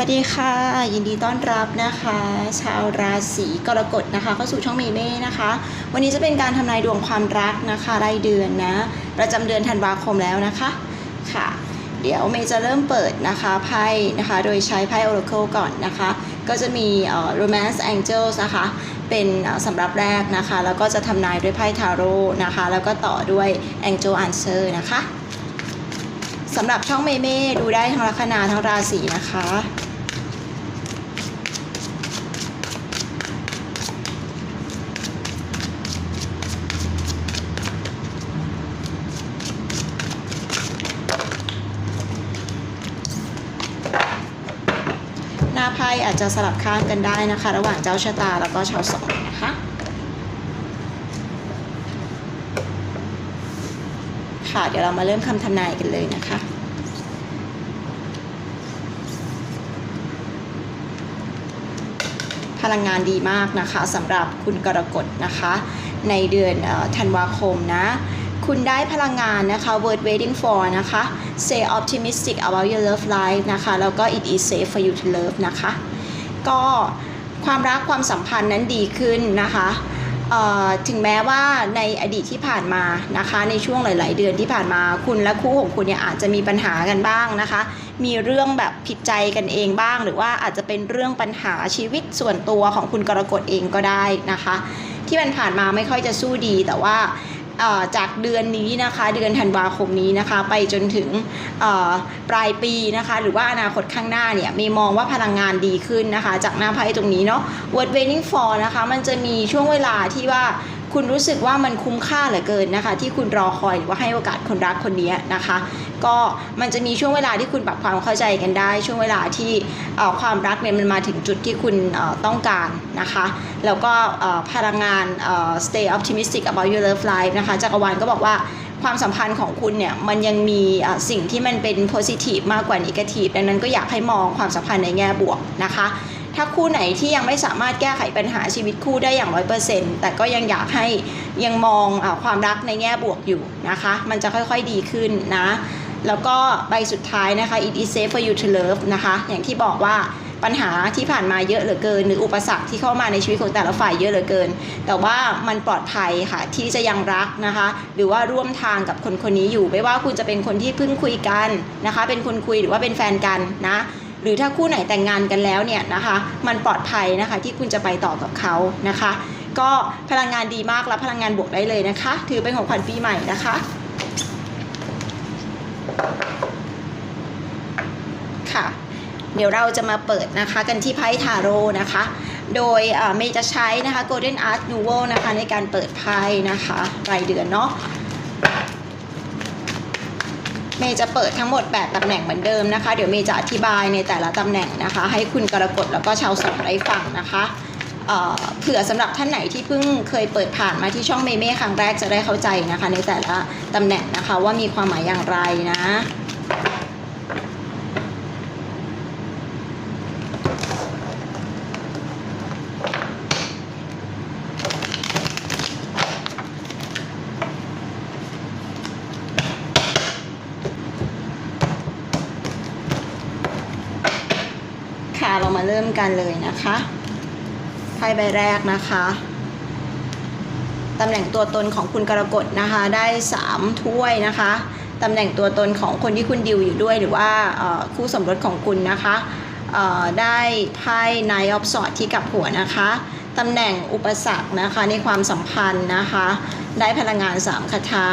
วัสดีค่ะ ยินดีต้อนรับนะคะ ชาวราศีกรกฎนะคะ เข้าสู่ช่องเมเม่นะคะ วันนี้จะเป็นการทำนายดวงความรักนะคะรายเดือนนะ ประจำเดือนธันวาคมแล้วนะคะค่ะ เดี๋ยวเมย์จะเริ่มเปิดนะคะไพ่นะคะ โดยใช้ไพ่ Oracle ก่อนนะคะ ก็จะมี Romance Angels นะคะ เป็นสำหรับแรกนะคะ แล้วก็จะทำนายด้วยไพ่ทาโร่นะคะ แล้วก็ต่อด้วย Angel Answer นะคะสำหรับช่องเมเม่ดูได้ทั้งลัคนาทั้งราศีนะคะ หน้าไพ่อา จจะสลับข้างกันได้นะคะ ระหว่างเจ้าชะตาแล้วก็ชาวสองนะคะค่ะเดี๋ยวเรามาเริ่มคำทำนายกันเลยนะคะพลังงานดีมากนะคะสำหรับคุณกรกฎนะคะ ในเดือนธันวาคมนะ คุณได้พลังงานนะคะ word waiting for นะคะ say optimistic about your love life นะคะ แล้วก็ it is safe for you to love นะคะ ก็ความรักความสัมพันธ์นั้นดีขึ้นนะคะถึงแม้ว่าในอดีตที่ผ่านมานะคะในช่วงหลาย ๆ เดือนที่ผ่านมาคุณและคู่ของคุณเนี่ยอาจจะมีปัญหากันบ้างนะคะ มีเรื่องแบบผิดใจกันเองบ้าง หรือว่าอาจจะเป็นเรื่องปัญหาชีวิตส่วนตัวของคุณกรกฎเองก็ได้นะคะ ที่มันผ่านมาไม่ค่อยจะสู้ดีแต่ว่า จากเดือนนี้นะคะ เดือนธันวาคมนี้นะคะ ไปจนถึงปลายปีนะคะ หรือว่าอนาคตข้างหน้าเนี่ยมีมองว่าพลังงานดีขึ้นนะคะ จากหน้าไพ่ตรงนี้เนาะ word waiting for นะคะ มันจะมีช่วงเวลาที่ว่า คุณรู้สึกว่ามันคุ้มค่าเหลือเกินนะคะ ที่คุณรอคอยหรือว่าให้โอกาสคนรักคนนี้นะคะ ก็มันจะมีช่วงเวลาที่คุณปรับความเข้าใจกันได้ ช่วงเวลาที่ความรักเนี่ยมันมาถึงจุดที่คุณต้องการนะคะ แล้วก็พลังงาน stay optimistic about your love life นะคะจักรวาลก็บอกว่าความสัมพันธ์ของคุณเนี่ยมันยังมีสิ่งที่มันเป็น positive มากกว่า negative ดังนั้นก็อยากให้มองความสัมพันธ์ในแง่บวกนะคะ ถ้าคู่ไหนที่ยังไม่สามารถแก้ไขปัญหาชีวิตคู่ได้อย่างร้อยเปอร์เซ็นต์แต่ก็ยังอยากให้ยังมองอความรักในแง่บวกอยู่นะคะ มันจะค่อยๆดีขึ้นนะ แล้วก็ใบสุดท้ายนะคะ it is safe for you to love นะคะ อย่างที่บอกว่าปัญหาที่ผ่านมาเยอะเหลือเกิน หรืออุปสรรคที่เข้ามาในชีวิตของแต่ละฝ่ายเยอะเหลือเกิน แต่ว่ามันปลอดภัยค่ะที่จะยังรักนะคะ หรือว่าร่วมทางกับคนคนนี้อยู่ ไม่ว่าคุณจะเป็นคนที่เพิ่งคุยกันนะคะ เป็นคนคุยหรือว่าเป็นแฟนกันนะ หรือถ้าคู่ไหนแต่งงานกันแล้วเนี่ยนะคะมันปลอดภัยนะคะที่คุณจะไปต่อกับเขานะคะ ก็พลังงานดีมากรับพลังงานบวกได้เลยนะคะ ถือเป็นของขวัญปีใหม่นะคะค่ะเดี๋ยวเราจะมาเปิดนะคะกันที่ไพ่ทาโร่นะคะ โดยเมย์จะใช้นะคะ Golden Art n u v o นะคะในการเปิดไพ่นะคะรายเดือนเนาะ เมย์จะเปิดทั้งหมด 8ตำแหน่งเหมือนเดิมนะคะ เดี๋ยวเมย์จะอธิบายในแต่ละตำแหน่งนะคะ ให้คุณกรกฎแล้วก็ชาวสองได้ฟังนะคะเผื่อสำหรับท่านไหนที่เพิ่งเคยเปิดผ่านมาที่ช่องเมเม่ครั้งแรกจะได้เข้าใจนะคะ ในแต่ละตำแหน่งนะคะว่ามีความหมายอย่างไรนะเรามาเริ่ม กันเลยนะคะไพ่ใบแรกนะคะตำแหน่งตัวตนของคุณกรกฎนะคะ ได้3ถ้วยนะคะตำแหน่งตัวตนของคนที่คุณดิวอยู่ด้วยหรือว่าคู่สมรสของคุณนะคะได้ไพ่ Nine of Swords ที่กับหัวนะคะตำแหน่งอุปสรรคนะคะในความสัมพันธ์นะคะ ได้พลังงาน3คาถา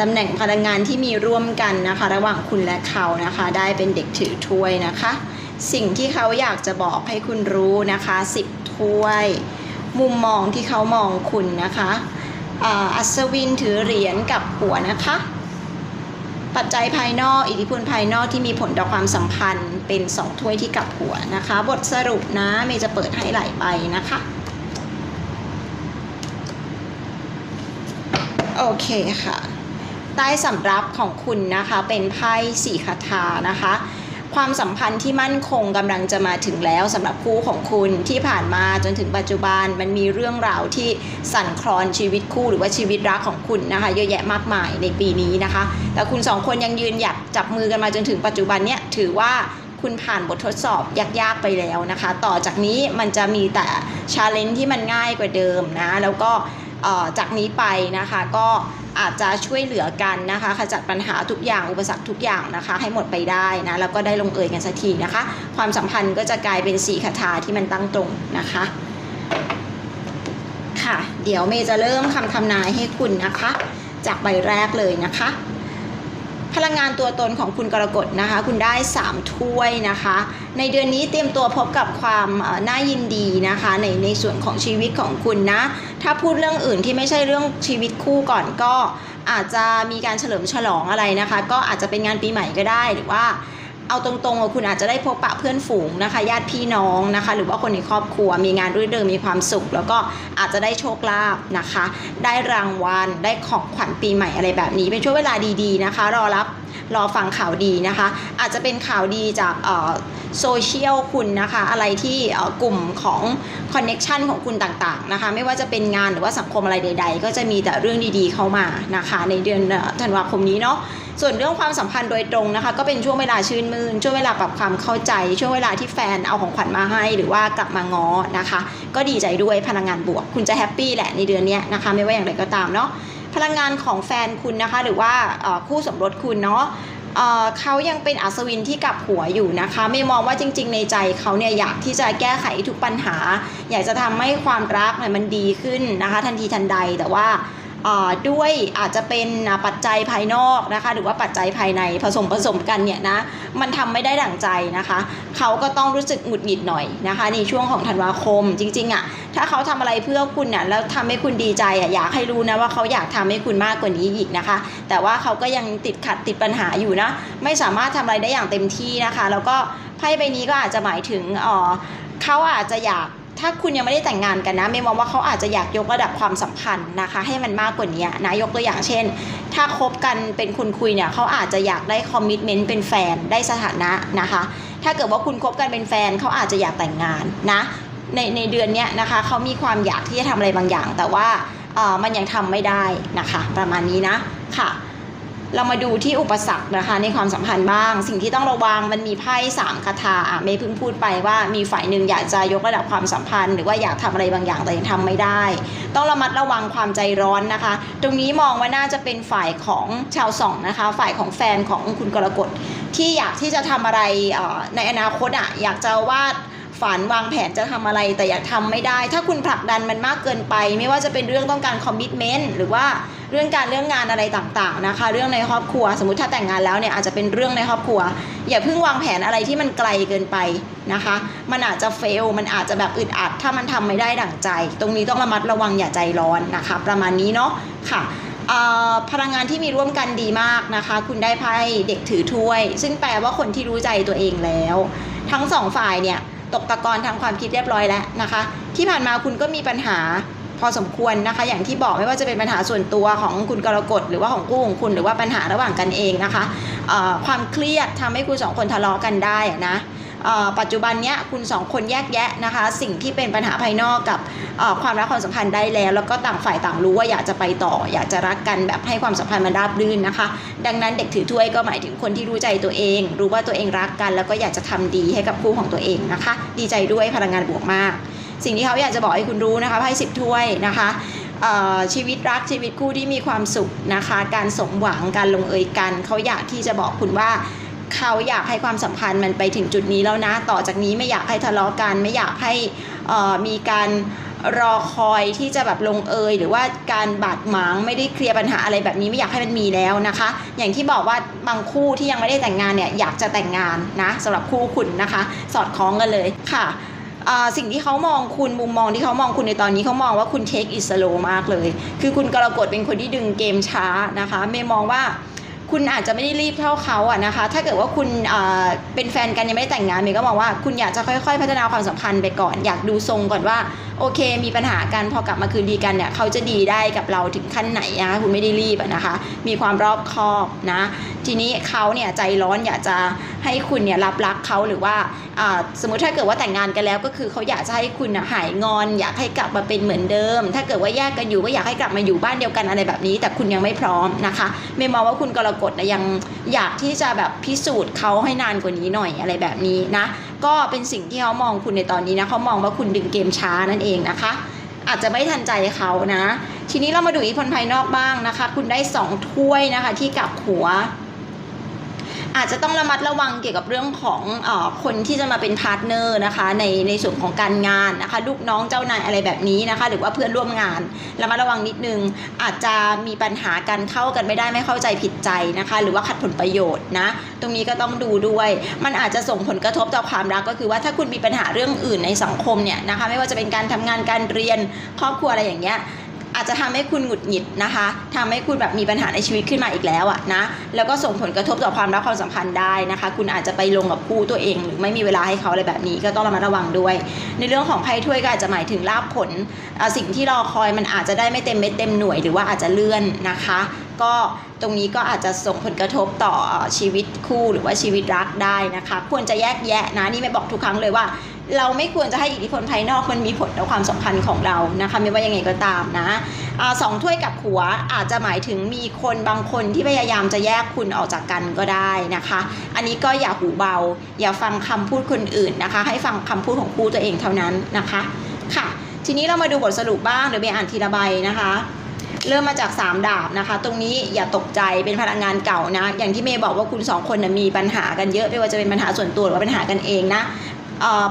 ตำแหน่งพลังงานที่มีร่วมกันนะคะ ระหว่างคุณและเขานะคะ ได้เป็นเด็กถือถ้วยนะคะ สิ่งที่เขาอยากจะบอกให้คุณรู้นะคะ10ถ้วย มุมมองที่เขามองคุณนะคะอัศวินถือเหรียญกับหัวนะคะ ปัจจัยภายนอก อิทธิพลภายนอกที่มีผลต่อความสัมพันธ์เป็นสองถ้วยที่กับหัวนะคะ บทสรุปนะเมย์จะเปิดให้หลายใบนะคะ โอเคค่ะ ใต้สำรับของคุณนะคะเป็นไพ่สี่คาถานะคะ ความสัมพันธ์ที่มั่นคงกำลังจะมาถึงแล้วสำหรับคู่ของคุณที่ผ่านมาจนถึงปัจจุบันมันมีเรื่องราวที่สั่นคลอนชีวิตคู่หรือว่าชีวิตรักของคุณนะคะ เยอะแยะมากมายในปีนี้นะคะ แต่คุณสองคนยังยืนหยัดจับมือกันมาจนถึงปัจจุบันเนี้ยถือว่าคุณผ่านบททดสอบยากๆไปแล้วนะคะ ต่อจากนี้มันจะมีแต่ชาเลนจ์ที่มันง่ายกว่าเดิมนะ แล้วก็จากนี้ไปนะคะก็ อาจจะช่วยเหลือกันนะคะขจัดปัญหาทุกอย่างอุปสรรคทุกอย่างนะคะ ให้หมดไปได้นะแล้วก็ได้ลงเอยกันสักทีนะคะ ความสัมพันธ์ก็จะกลายเป็นสีคาถาที่มันตั้งตรงนะคะ ค่ะ เดี๋ยวเมย์จะเริ่มคำทำนายให้คุณนะคะ จากใบแรกเลยนะคะ พลังงานตัวตนของคุณกรกฎนะคะ คุณได้ 3 ถ้วยนะคะ ในเดือนนี้เตรียมตัวพบกับความน่ายินดีนะคะ ในในส่วนของชีวิตของคุณนะ ถ้าพูดเรื่องอื่นที่ไม่ใช่เรื่องชีวิตคู่ก่อนก็อาจจะมีการเฉลิมฉลองอะไรนะคะ ก็อาจจะเป็นงานปีใหม่ก็ได้หรือว่า เอาตรงๆคุณอาจจะได้พบปะเพื่อนฝูงนะคะญาติพี่น้องนะคะ หรือว่าคนในครอบครัวมีงานรื่นเริงมีความสุข แล้วก็อาจจะได้โชคลาภนะคะ ได้รางวัลได้ของขวัญปีใหม่อะไรแบบนี้เป็นช่วงเวลาดีๆนะคะ รอรับ รอฟังข่าวดีนะคะ อาจจะเป็นข่าวดีจากโซเชียลคุณนะคะ อะไรที่กลุ่มของคอนเน็ชันของคุณต่างๆนะคะ ไม่ว่าจะเป็นงานหรือว่าสังคมอะไรใด ๆ ก็จะมีแต่เรื่องดีๆเข้ามานะคะ ในเดือนธันวาคมนี้เนาะส่วนเรื่องความสัมพันธ์โดยตรงนะคะ ก็เป็นช่วงเวลาชื่นมื่นช่วงเวลาปรับความเข้าใจ ช่วงเวลาที่แฟนเอาของขวัญมาให้ หรือว่ากลับมาง้อนะคะ ก็ดีใจด้วยพลังงานบวก คุณจะแฮปปี้แหละในเดือนนี้นะคะ ไม่ว่าอย่างไรก็ตามเนาะ พลังงานของแฟนคุณนะคะ หรือว่าคู่สมรสคุณเนาะเขายังเป็นอัศวินที่กลับหัวอยู่นะคะ ไม่มองว่าจริง ๆ ในใจเขาเนี่ยอยากที่จะแก้ไขทุกปัญหา อยากจะทำให้ความรักเนี่ยมันดีขึ้นนะคะ ทันทีทันใดแต่ว่า ด้วยอาจจะเป็นปัจจัยภายนอกนะคะหรือว่าปัจจัยภายในผสมผสมกันเนี่ยนะมันทำไม่ได้ดั่งใจนะคะ เขาก็ต้องรู้สึกหงุดหงิดหน่อยนะคะ ในช่วงของธันวาคมจริงๆอะ่ะถ้าเขาทำอะไรเพื่อคุณน่ะแล้วทำให้คุณดีใจอะ่ะอยากให้รู้นะว่าเขาอยากทำให้คุณมากกว่านี้อีกนะคะ แต่ว่าเขาก็ยังติดขัดติดปัญหาอยู่นะไม่สามารถทำอะไรได้อย่างเต็มที่นะคะ แล้วก็ไพ่ใบนี้ก็อาจจะหมายถึงอ่อเขาอาจจะอยาก ถ้าคุณยังไม่ได้แต่งงานกันนะเมย์มองว่าเขาอาจจะอยากยกระดับความสัมพันธ์นะคะ ให้มันมากกว่านี้นะยกตัวอย่างเช่น ถ้าคบกันเป็นคุณคุยเนี่ยเขาอาจจะอยากได้คอมมิชเมนต์เป็นแฟนได้สถานะนะคะ ถ้าเกิดว่าคุณคบกันเป็นแฟนเขาอาจจะอยากแต่งงานนะในในเดือนเนี้ยนะคะเขามีความอยากที่จะทำอะไรบางอย่าง แต่ว่าเออมันยังทำไม่ได้นะคะ ประมาณนี้นะค่ะ เรามาดูที่อุปสรรคนะคะในความสัมพันธ์บ้าง สิ่งที่ต้องระวังมันมีไพ่สามคาถาอะเมย์เพิ่งพูดไปว่ามีฝ่ายหนึ่งอยากจะยกระดับความสัมพันธ์ หรือว่าอยากทำอะไรบางอย่างแต่ยังทำไม่ได้ ต้องระมัดระวังความใจร้อนนะคะ ตรงนี้มองว่าน่าจะเป็นฝ่ายของชาวสองนะคะ ฝ่ายของแฟนของคุณกรกฎที่อยากที่จะทำอะไรในอนาคตอะอยากจะวาด ฝันวางแผนจะทำอะไร แต่อยากทำไม่ได้ ถ้าคุณผลักดันมันมากเกินไป ไม่ว่าจะเป็นเรื่องต้องการคอมมิชเมนต์หรือว่าเรื่องการเรื่องงานอะไรต่างๆนะคะ เรื่องในครอบครัว สมมติถ้าแต่งงานแล้วเนี่ยอาจจะเป็นเรื่องในครอบครัว อย่าเพิ่งวางแผนอะไรที่มันไกลเกินไปนะคะ มันอาจจะเฟลมันอาจจะแบบอึดอัด ถ้ามันทำไม่ได้ดั่งใจ ตรงนี้ต้องระมัดระวังอย่าใจร้อนนะคะ ประมาณนี้เนาะค่ะพลังงานที่มีร่วมกันดีมากนะคะ คุณได้ไพ่เด็กถือถ้วย ซึ่งแปลว่าคนที่รู้ใจตัวเองแล้ว ทั้งสองฝ่ายเนี่ย ตกตะกอนทางความคิดเรียบร้อยแล้วนะคะ ที่ผ่านมาคุณก็มีปัญหาพอสมควรนะคะ อย่างที่บอกไม่ว่าจะเป็นปัญหาส่วนตัวของคุณกรกฎหรือว่าของคู่ของคุณหรือว่าปัญหาระหว่างกันเองนะคะความเครียดทำให้คุณสองคนทะเลาะกันได้นะ ปัจจุบันเนี้ยคุณสองคนแยกแยะนะคะ สิ่งที่เป็นปัญหาภายนอกกับความรักความสัมพันธ์ได้แล้ว แล้วก็ต่างฝ่ายต่างรู้ว่าอยากจะไปต่อ อยากจะรักกันแบบให้ความสัมพันธ์มันราบรื่นนะคะ ดังนั้นเด็กถือถ้วยก็หมายถึงคนที่รู้ใจตัวเอง รู้ว่าตัวเองรักกัน แล้วก็อยากจะทำดีให้กับคู่ของตัวเองนะคะ ดีใจด้วยพลังงานบวกมาก สิ่งที่เขาอยากจะบอกให้คุณรู้นะคะไพ่สิบถ้วยนะคะชีวิตรักชีวิตคู่ที่มีความสุขนะคะ การสมหวังการลงเอยกัน เขาอยากที่จะบอกคุณว่า เขาอยากให้ความสัมพันธ์มันไปถึงจุดนี้แล้วนะ ต่อจากนี้ไม่อยากให้ทะเลาะกัน ไม่อยากให้มีการรอคอยที่จะแบบลงเอย หรือว่าการบาดหมางไม่ได้เคลียร์ปัญหาอะไรแบบนี้ไม่อยากให้มันมีแล้วนะคะ อย่างที่บอกว่าบางคู่ที่ยังไม่ได้แต่งงานเนี่ยอยากจะแต่งงานนะสำหรับคู่คุณนะคะ สอดคล้องกันเลยค่ะสิ่งที่เขามองคุณมุมมองที่เขามองคุณในตอนนี้เขามองว่าคุณเทคอิสโลมากเลย คือคุณกรกฎเป็นคนที่ดึงเกมช้านะคะ ไม่มองว่า คุณอาจจะไม่ได้รีบเท่าเขาอะนะคะ ถ้าเกิดว่าคุณเอ่อเป็นแฟนกันยังไม่ได้แต่งงานเมย์ก็มองว่าคุณอยากจะค่อย ๆ พัฒนาความสัมพันธ์ไปก่อน อยากดูทรงก่อนว่า โอเค มีปัญหากันพอกลับมาคืนดีกันเนี่ยเขาจะดีได้กับเราถึงขั้นไหนนะคะคุณไม่ได้รีบนะคะ มีความรอบคอบนะ ทีนี้เขาเนี่ยใจร้อนอยากจะให้คุณเนี่ยรับรักเขาหรือว่าสมมติถ้าเกิดว่าแต่งงานกันแล้วก็คือเขาอยากจะให้คุณหายงอน อยากให้กลับมาเป็นเหมือนเดิม ถ้าเกิดว่าแยกกันอยู่ก็อยากให้กลับมาอยู่บ้านเดียวกันอะไรแบบนี้ แต่คุณยังไม่พร้อมนะคะเมย์มองว่าคุณกรกฎนะยังอยากที่จะแบบพิสูจน์เขาให้นานกว่านี้หน่อยอะไรแบบนี้นะ ก็เป็นสิ่งที่เขามองคุณในตอนนี้นะเขามองว่าคุณดึงเกมช้านั่นเองนะคะ อาจจะไม่ทันใจเขานะ ทีนี้เรามาดูอิทธิพลภายนอกบ้างนะคะ คุณได้สองถ้วยนะคะที่กลับหัว อาจจะต้องระมัดระวังเกี่ยวกับเรื่องของอคนที่จะมาเป็นพาร์ทเนอร์นะคะในในส่วนของการงานนะคะลูกน้องเจ้านายอะไรแบบนี้นะคะ หรือว่าเพื่อนร่วมงานระมัดระวังนิดนึง อาจจะมีปัญหาการเข้ากันไม่ได้ไม่เข้าใจผิดใจนะคะ หรือว่าขัดผลประโยชน์นะตรงนี้ก็ต้องดูด้วย มันอาจจะส่งผลกระทบต่อความรักก็คือว่าถ้าคุณมีปัญหาเรื่องอื่นในสังคมเนี่ยนะคะ ไม่ว่าจะเป็นการทำงานการเรียนครอบครัวอะไรอย่างเงี้ย อาจจะทำให้คุณหงุดหงิดนะคะทำให้คุณแบบมีปัญหาในชีวิตขึ้นมาอีกแล้วอะนะ แล้วก็ส่งผลกระทบต่อความรักความสัมพันธ์ได้นะคะ คุณอาจจะไปลงกับคู่ตัวเอง หรือไม่มีเวลาให้เขาอะไรแบบนี้ก็ต้องระมัดระวังด้วย ในเรื่องของไพ่ถ้วยก็อาจจะหมายถึงลาบผลสิ่งที่รอคอยมันอาจจะได้ไม่เต็มเม็ดเต็มหน่วยหรือว่าอาจจะเลื่อนนะคะ ก็ตรงนี้ก็อาจจะส่งผลกระทบต่อชีวิตคู่หรือว่าชีวิตรักได้นะคะ ควรจะแยกแยะนะนี่ไม่บอกทุกครั้งเลยว่า เราไม่ควรจะให้อิทธิพลภายนอกมันมีผลต่อความสัมพันธ์ของเรานะคะไม่ว่ายังไงก็ตามนะอสองถ้วยกับหัวอาจจะหมายถึงมีคนบางคนที่พยายามจะแยกคุณออกจากกันก็ได้นะคะ อันนี้ก็อย่าหูเบา อย่าฟังคำพูดคนอื่นนะคะ ให้ฟังคำพูดของคู่ตัวเองเท่านั้นนะคะค่ะ ทีนี้เรามาดูบทสรุปบ้างเดี๋ยวเบอ่านทีละใบนะคะเริ่มมาจาก 3 ดาบนะคะ ตรงนี้อย่าตกใจเป็นพลังงานเก่านะ อย่างที่เมย์บอกว่าคุณสองคนนะมีปัญหากันเยอะไม่ว่าจะเป็นปัญหาส่วนตัวหรือว่าปัญหากันเองนะ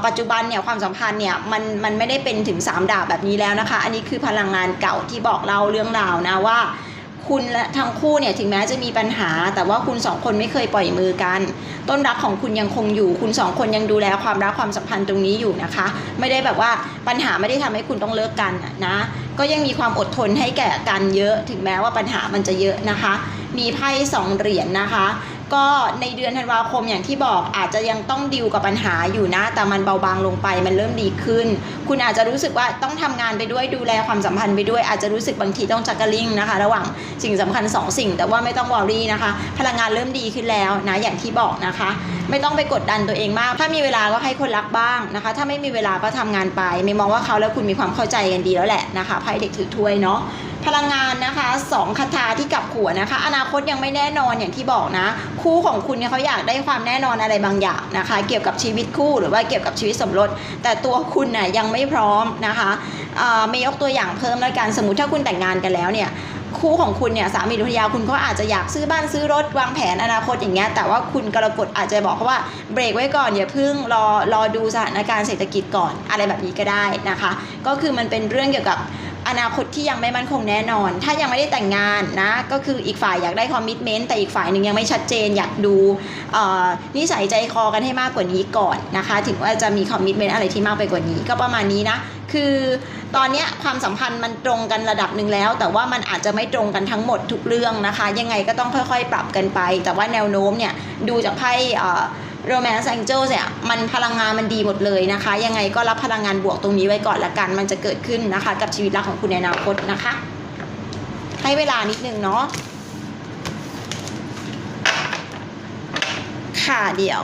ปัจจุบันเนี่ยความสัมพันธ์เนี่ยมันมันไม่ได้เป็นถึง 3 ดาบแบบนี้แล้วนะคะ อันนี้คือพลังงานเก่าที่บอกเล่าเรื่องราวนะว่า คุณและทั้งคู่เนี่ยถึงแม้จะมีปัญหา แต่ว่าคุณสองคนไม่เคยปล่อยมือกัน ต้นรักของคุณยังคงอยู่ คุณสองคนยังดูแลความรักความสัมพันธ์ตรงนี้อยู่นะคะ ไม่ได้แบบว่าปัญหาไม่ได้ทำให้คุณต้องเลิกกันนะนะก็ยังมีความอดทนให้แก่กันเยอะ ถึงแม้ว่าปัญหามันจะเยอะนะคะ มีไพ่สองเหรียญนะคะ ก็ในเดือนธันวาคมอย่างที่บอกอาจจะยังต้องดิวกับปัญหาอยู่นะ แต่มันเบาบางลงไปมันเริ่มดีขึ้น คุณอาจจะรู้สึกว่าต้องทำงานไปด้วยดูแลความสัมพันธ์ไปด้วยอาจจะรู้สึกบางทีต้องจักกะลิงนะคะ ระหว่างสิ่งสำคัญสองสิ่ง แต่ว่าไม่ต้องวอรี่นะคะ พลังงานเริ่มดีขึ้นแล้วนะอย่างที่บอกนะคะ ไม่ต้องไปกดดันตัวเองมาก ถ้ามีเวลาก็ให้คนรักบ้างนะคะ ถ้าไม่มีเวลาก็ทำงานไปไม่มองว่าเขาและคุณมีความเข้าใจกันดีแล้วแหละนะคะไพ่เด็กถือถ้วยเนาะ พลังงานนะคะสองคาถาที่กับหัวนะคะ อนาคตยังไม่แน่นอนอย่างที่บอกนะ คู่ของคุณเนี่ยเขาอยากได้ความแน่นอนอะไรบางอย่างนะคะ เกี่ยวกับชีวิตคู่หรือว่าเกี่ยวกับชีวิตสมรสแต่ตัวคุณน่ะยังไม่พร้อมนะคะเอ่อไม่ยกตัวอย่างเพิ่มแล้วกันสมมติถ้าคุณแต่งงานกันแล้วเนี่ยคู่ของคุณเนี่ยสามีหรือภรรยาคุณก็อาจจะอยากซื้อบ้านซื้อรถวางแผนอนาคตอย่างเงี้ยแต่ว่าคุณกรกฎอาจจะบอกเขาว่าเบรกไว้ก่อนอย่าเพิ่งรอรอดูสถานการณ์เศรษฐกิจก่อนอะไรแบบนี้ก็ได้นะคะ ก็คือมันเป็นเรื่องเกี่ยวกับ อนาคตที่ยังไม่มั่นคงแน่นอน ถ้ายังไม่ได้แต่งงานนะก็คืออีกฝ่ายอยากได้คอมมิชเมนต์แต่อีกฝ่ายหนึ่งยังไม่ชัดเจนอยากดูนิสัยใจคอกันให้มากกว่านี้ก่อนนะคะ ถึงว่าจะมีคอมมิชเมนต์อะไรที่มากไปกว่านี้ ก็ประมาณนี้นะคือตอนนี้ความสัมพันธ์มันตรงกันระดับหนึ่งแล้ว แต่ว่ามันอาจจะไม่ตรงกันทั้งหมดทุกเรื่องนะคะ ยังไงก็ต้องค่อยๆ ปรับกันไป แต่ว่าแนวโน้มเนี่ยดูจากไพ่ โรแมนต์แองเจิลเนี่ยมันพลังงานมันดีหมดเลยนะคะ ยังไงก็รับพลังงานบวกตรงนี้ไว้ก่อนละกัน มันจะเกิดขึ้นนะคะ กับชีวิตรักของคุณในอนาคตนะคะ ให้เวลานิดนึงเนาะค่ะเดี๋ยว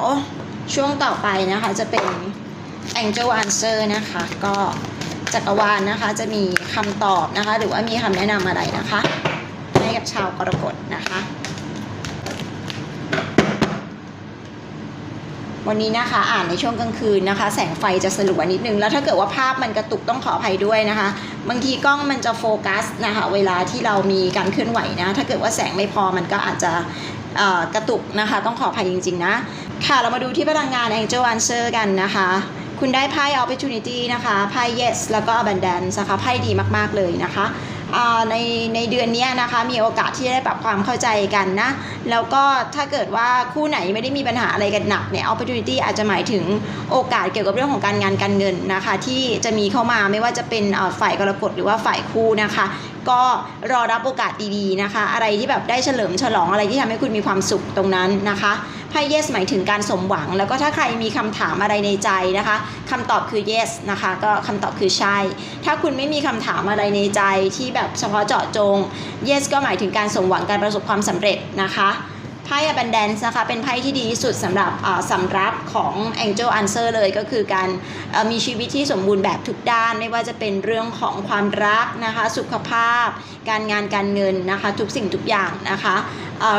ช่วงต่อไปนะคะจะเป็น Angel Answer นะคะ ก็จักรวาลนะคะจะมีคำตอบนะคะ หรือว่ามีคำแนะนำอะไรนะคะ ให้กับชาวกรกฎนะคะ วันนี้นะคะอ่านในช่วงกลางคืนนะคะ แสงไฟจะสลัวนิดนึง แล้วถ้าเกิดว่าภาพมันกระตุกต้องขออภัยด้วยนะคะ บางทีกล้องมันจะโฟกัสนะคะ เวลาที่เรามีการเคลื่อนไหวนะ ถ้าเกิดว่าแสงไม่พอมันก็อาจจะกระตุกนะคะ ต้องขออภัยจริง ๆ นะ ค่ะเรามาดูที่พลังงาน Angel Answer กันนะคะ คุณได้ไพ่ Opportunity นะคะไพ่ Yes แล้วก็ Abundance นะคะไพ่ดีมาก ๆ เลยนะคะ ในในเดือนนี้นะคะมีโอกาสที่จะได้ปรับความเข้าใจกันนะ แล้วก็ถ้าเกิดว่าคู่ไหนไม่ได้มีปัญหาอะไรกันหนักเนี่ย opportunity อาจจะหมายถึงโอกาสเกี่ยวกับเรื่องของการงานการเงินนะคะ ที่จะมีเข้ามาไม่ว่าจะเป็นอ่อฝ่ายกรกฎหรือว่าฝ่ายคู่นะคะ ก็รอรับโอกาสดีๆนะคะ อะไรที่แบบได้เฉลิมฉลองอะไรที่ทำให้คุณมีความสุขตรงนั้นนะคะไพ่ yes หมายถึงการสมหวัง แล้วก็ถ้าใครมีคำถามอะไรในใจนะคะคำตอบคือ yes นะคะ ก็คำตอบคือใช่ ถ้าคุณไม่มีคำถามอะไรในใจที่แบบเฉพาะเจาะจง yes ก็หมายถึงการสมหวังการประสบความสำเร็จนะคะ ไพ่ abundance นะคะ เป็นไพ่ที่ดีที่สุดสำหรับสำรับของ angel answer เลยก็คือการมีชีวิตที่สมบูรณ์แบบทุกด้าน ไม่ว่าจะเป็นเรื่องของความรักนะคะ สุขภาพ การงานการเงินนะคะ ทุกสิ่งทุกอย่างนะคะ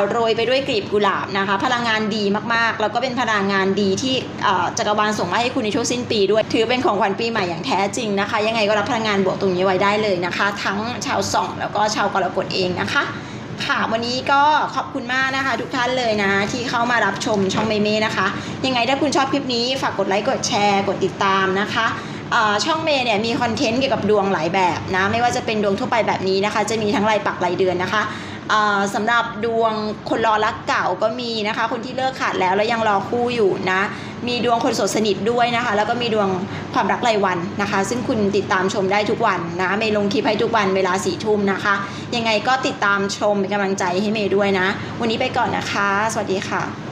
โรยไปด้วยกลีบกุหลาบนะคะ พลังงานดีมากๆ แล้วก็เป็นพลังงานดีที่จักรวาลส่งมาให้คุณในช่วงสิ้นปีด้วย ถือเป็นของขวัญปีใหม่อย่างแท้จริงนะคะ ยังไงก็รับพลังงานบวกตรงนี้ไว้ได้เลยนะคะ ทั้งชาวส่องแล้วก็ชาวกรกฎเองนะคะ ค่ะวันนี้ก็ขอบคุณมากนะคะ ทุกท่านเลยนะ ที่เข้ามารับชมช่องเมเม่นะคะ ยังไงถ้าคุณชอบคลิปนี้ฝากกดไลค์กดแชร์กดติดตามนะคะช่องเมย์เนี่ยมีคอนเทนต์เกี่ยวกับดวงหลายแบบนะไม่ว่าจะเป็นดวงทั่วไปแบบนี้นะคะ จะมีทั้งรายปักรายเดือนนะคะ สำหรับดวงคนรอรักเก่าก็มีนะคะ คนที่เลิกขาดแล้วแล้วยังรอคู่อยู่นะ มีดวงคนโสดสนิทด้วยนะคะ แล้วก็มีดวงความรักรายวันนะคะ ซึ่งคุณติดตามชมได้ทุกวันนะเมย์ลงคลิปให้ทุกวันเวลาสี่ทุ่มนะคะ ยังไงก็ติดตามชมเป็นกำลังใจให้เมย์ด้วยนะ วันนี้ไปก่อนนะคะ สวัสดีค่ะ